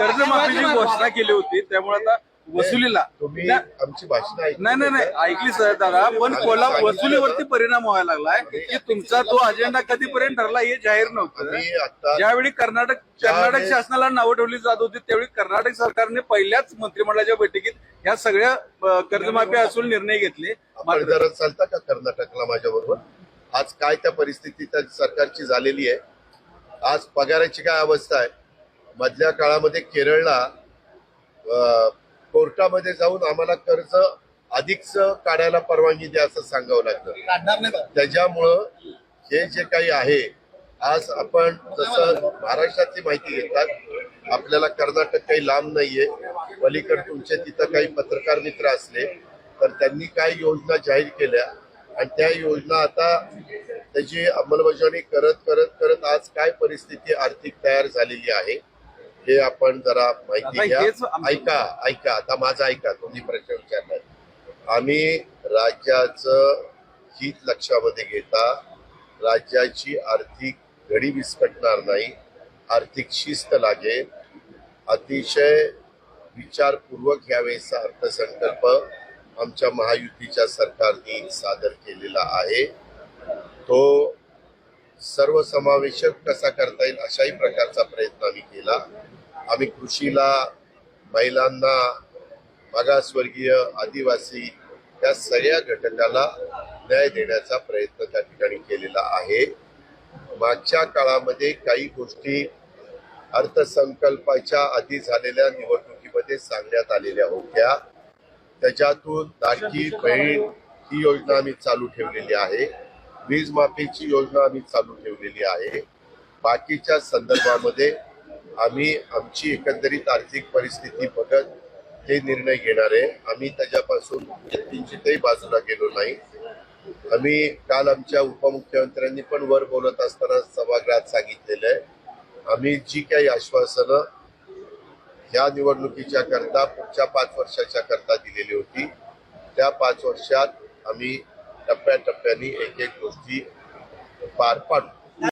कर्जमाफीची घोषणा केली होती त्यामुळे आता वसुलीला तुम्ही आमची नाही नाही नाही ऐकली सर दादा पण कोल्हा वसुलीवरती परिणाम व्हायला लागलाय की तुमचा तो अजेंडा कधीपर्यंत ठरला हे जाहीर नव्हतं. ज्यावेळी कर्नाटक कर्नाटक शासनाला नावं ठेवली जात होती त्यावेळी कर्नाटक सरकारने पहिल्याच मंत्रिमंडळाच्या बैठकीत या सगळ्या कर्जमाफी असून निर्णय घेतले. मात्र चालता का कर्नाटकला माझ्या बरोबर आज काय त्या परिस्थिती त्या सरकारची झालेली आहे? आज पगाराची काय अवस्था आहे? मधल्या काळामध्ये केरळला कोर्टामध्ये जाऊन आम्हाला कर्ज अधिकच काढायला परवानगी द्या असं सांगावं लागतं. त्याच्यामुळं हे जे काही आहे आज आपण जसं महाराष्ट्रातली माहिती घेतात आपल्याला कर्नाटक काही लांब नाहीये. पलीकडे तुमचे तिथं काही पत्रकार मित्र असले तर त्यांनी काही योजना जाहीर केल्या. आणि त्या योजना आता त्याची अंमलबजावणी करत करत करत आज काय परिस्थिती आर्थिक तयार झालेली आहे हे आपण जरा माहिती घ्या. ऐका ऐका. आता माझा ऐका तुम्ही प्रश्न विचारलाय आम्ही राज्याचं हित लक्षामध्ये घेता राज्याची आर्थिक घडी विस्कटणार नाही आर्थिक शिस्त लागेल. अतिशय विचारपूर्वक यावेळेचा अर्थसंकल्प आमच्या महायुतीच्या सरकारने सादर केलेला आहे. तो सर्वसमावेशक कसा करता येईल अशाही प्रकारचा प्रयत्न आम्ही केला. आम्ही कृषीला महिलांना मागासवर्गीय आदिवासी या सगळ्या घटकाला न्याय देण्याचा प्रयत्न त्या ठिकाणी केलेला आहे. मागच्या काळामध्ये काही गोष्टी अर्थसंकल्पाच्या आधी झालेल्या निवडणुकीमध्ये सांगण्यात आलेल्या होत्या. त्याच्यातून लाडकी बहीण ही योजना आम्ही चालू ठेवलेली आहे. वीज माफीची योजना आम्ही चालू ठेवलेली आहे. बाकीच्या संदर्भामध्ये आम्ही आमची एकंदरीत आर्थिक परिस्थिती बघत ते निर्णय घेणार आहे. आम्ही त्याच्यापासून किंचितही बाजूला गेलो नाही. आम्ही काल आमच्या उपमुख्यमंत्र्यांनी पण वर बोलत असताना सभागृहात सांगितलेलं आहे. आम्ही जी काही आश्वासनं या निवडणुकीच्या करता पुढच्या पाच वर्षाच्या करता दिलेली होती त्या पाच वर्षात आम्ही टप्प्याटप्प्याने एक एक गोष्टी पार पाडू.